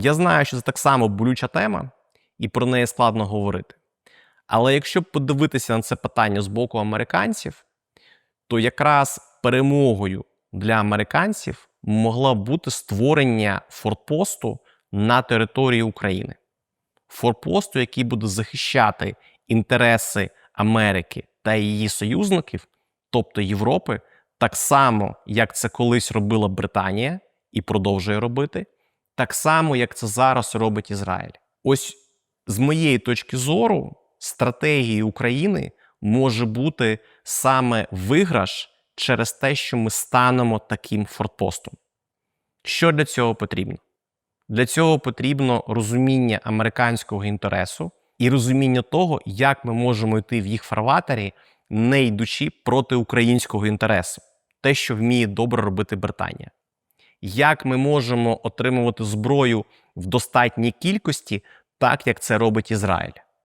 Я знаю, що це так само болюча тема, і про неї складно говорити. Але якщо подивитися на це питання з боку американців, то якраз перемогою для американців могло бути створення форпосту на території України. Форпосту, який буде захищати інтереси Америки та її союзників, тобто Європи, так само, як це колись робила Британія і продовжує робити, так само, як це зараз робить Ізраїль. Ось з моєї точки зору, стратегією України може бути саме виграш через те, що ми станемо таким форпостом. Що для цього потрібно? Для цього потрібно розуміння американського інтересу і розуміння того, як ми можемо йти в їх фарватері, не йдучи проти українського інтересу, те, що вміє добре робити Британія. Як ми можемо отримувати зброю в достатній кількості, так як це робить Ізраїль.